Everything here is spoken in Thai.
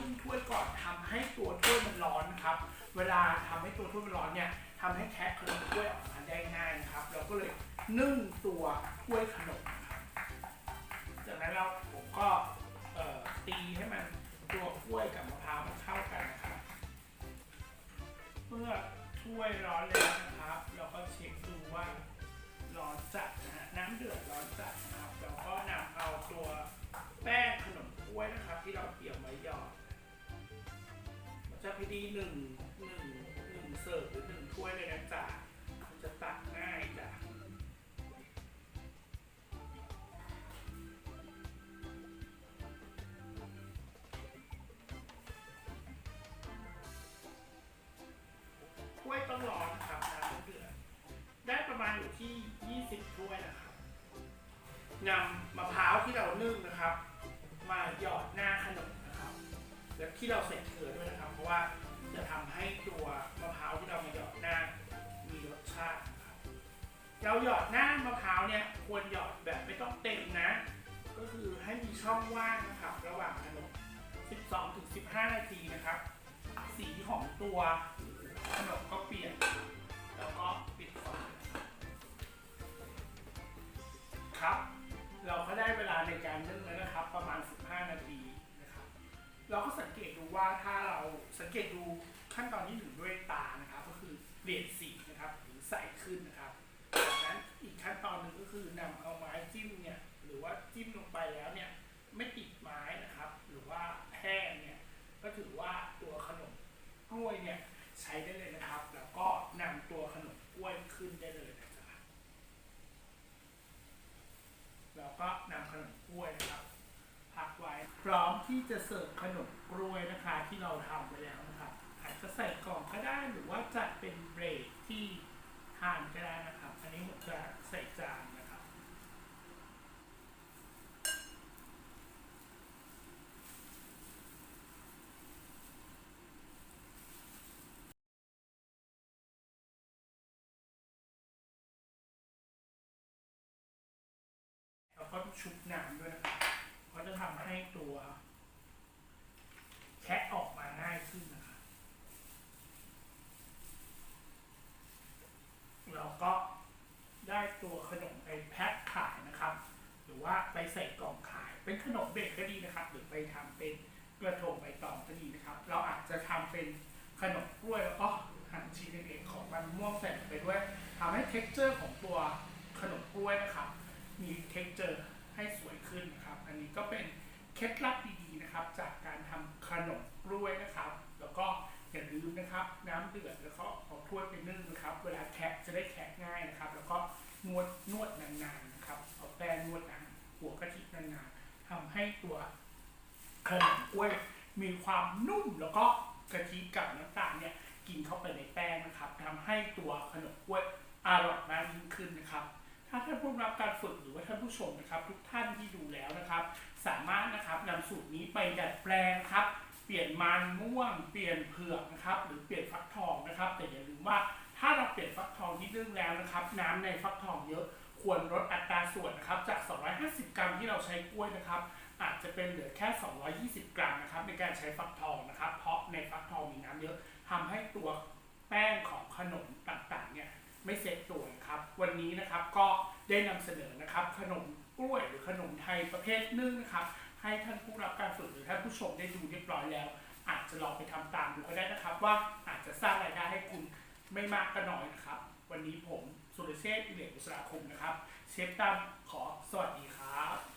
นึ่งถ้วยก่อนทำให้ตัวถ้วยมันร้อนนะครับ เวลาทำให้ตัวถ้วยมันร้อนเนี่ยทำให้แคะขนมถ้วยออกมาได้ง่ายนะครับ เราก็เลยนึ่งตัวถ้วยขนมครับจากนั้นเราผมก็ตีให้มันตัวถ้วยกับมะพร้าวมันเข้ากันนะครับเมื่อถ้วยร้อนแล้วนะครับ เราก็เช็คดูว่าร้อนจัดนะฮะน้ำเดือดร้อนจัดนะครับเราก็นำเอาตัวแป้งขนม จะพอดีหนึ่งหนึ่งหนึ่งเสิร์ฟหรือหนึ่งถ้วยเลยนะจ๊ะมันจะตักง่ายจ้ะถ้วยต้องร้อนนะครับน้ำเดือดได้ประมาณอยู่ที่ 20 ถ้วยนะครับนำมะพร้าวที่เรานึ่งนะครับ มาหยอดหน้าขนมนะครับ และที่เราใส่เกลือด้วย ว่าจะทำให้ตัวมะพร้าวที่เรามาหยอดหน้ามีรสชาติครับเราหยอดหน้ามะพร้าวเนี่ยควรหยอดแบบไม่ต้องเต็มนะ ก็คือให้มีช่องว่างนะครับ ระหว่างขนม 12ถึง15 นาทีนะครับ สีของตัวขนมก็เปลี่ยน แล้วก็ปิดฝาครับ เราก็ได้เวลาในการนึ่งแล้วนะครับ ประมาณ 15 นาทีนะครับ เราก็สังเกตดูว่าถ้า สังเกตดูขั้นตอนที่หนึ่งด้วยตานะครับก็คือเปลี่ยนสีนะครับหรือใสขึ้นนะครับจากนั้นอีกขั้นตอนหนึ่งก็คือนำเอาไม้จิ้มเนี่ยหรือว่าจิ้มลงไปแล้วเนี่ยไม่ติดไม้นะครับ หรือว่าแห้งเนี่ยก็ถือว่าตัวขนมกล้วยเนี่ยใช้ได้เลยนะครับ แล้วก็นำตัวขนมกล้วยขึ้นได้เลยนะครับแล้วก็นำขนมกล้วยนะครับ ไว้ พร้อมที่จะเสิร์ฟขนมกล้วยนะคะที่เราทำไปแล้วนะครับอาจจะใส่กล่องก็ได้หรือว่าจัดเป็นเบรกที่ทานก็ได้นะครับอันนี้ผมจะใส่จานนะครับแล้วก็ชุบน้ำด้วยนะครับ เพราจะทำให้ตัวแคะออกมาง่ายขึ้นนะครับเราก็ได้ตัวขนมไปแพ็คขายนะครับ หรือว่าไปใส่กล่องขายเป็นขนมเบรกก็ดีนะครับ หรือไปทำเป็นกระทงใบตองก็ดีนะครับ เราอาจจะทำเป็นขนมกล้วยแล้วก็หั่นชิ้นเล็กๆของมันม่วงใส่ไปด้วยทำให้ t e x t อร์ของตัวขนมกล้วยนะครับ มี t e x t อร์ ก็เป็นเคล็ดลับดีๆนะครับ จากการทำขนมกล้วยนะครับ แล้วก็อย่าลืมนะครับ น้ำเดือดแล้วก็เอาถ้วยไปนึ่งนะครับ เวลาแคะจะได้แคะง่ายนะครับ แล้วก็นวดนวดนานๆนะครับเอาแป้งนวดนานหัวกะทินานๆทำให้ตัวขนมกล้วยมีความนุ่มแล้วก็กะทิกับน้ำตาลเนี่ยกินเข้าไปในแป้งนะครับทำให้ตัวขนมกล้วยอร่อยมากยิ่งขึ้นนะครับ ถ้าท่านผู้รับการฝึก ผู้ชมนะครับทุกท่านที่ดูแล้วนะครับ สามารถนะครับนำสูตรนี้ไปดัดแปลงครับ เปลี่ยนมันม่วง เปลี่ยนเผือกนะครับ หรือเปลี่ยนฟักทองนะครับ แต่อย่าลืมว่าถ้าเราเปลี่ยนฟักทองที่นึ่งแล้วนะครับ น้ำในฟักทองเยอะควรลดอัตราส่วนนะครับจาก 250 กรัมที่เราใช้กล้วยนะครับ อาจจะเป็นเหลือแค่ 220 กรัมนะครับในการใช้ฟักทองนะครับ เพราะในฟักทองมีน้ำเยอะทำให้ตัวแป้งของขนมต่างๆเนี่ยไม่เซ็ตตัวนะครับ วันนี้นะครับก็ ได้นำเสนอนะครับ ขนมกล้วยหรือขนมไทยประเภทนึ่งนะครับ ให้ท่านผู้รับการฝึกหรือท่านผู้ชมได้ดูเรียบร้อยแล้ว อาจจะลองไปทำตามดูก็ได้นะครับ ว่าอาจจะสร้างรายได้ให้คุณไม่มากก็น้อยนะครับ วันนี้ผมสุรเชษฐ์อิเลกอุสราคมนะครับ เชฟตั้มขอสวัสดีครับ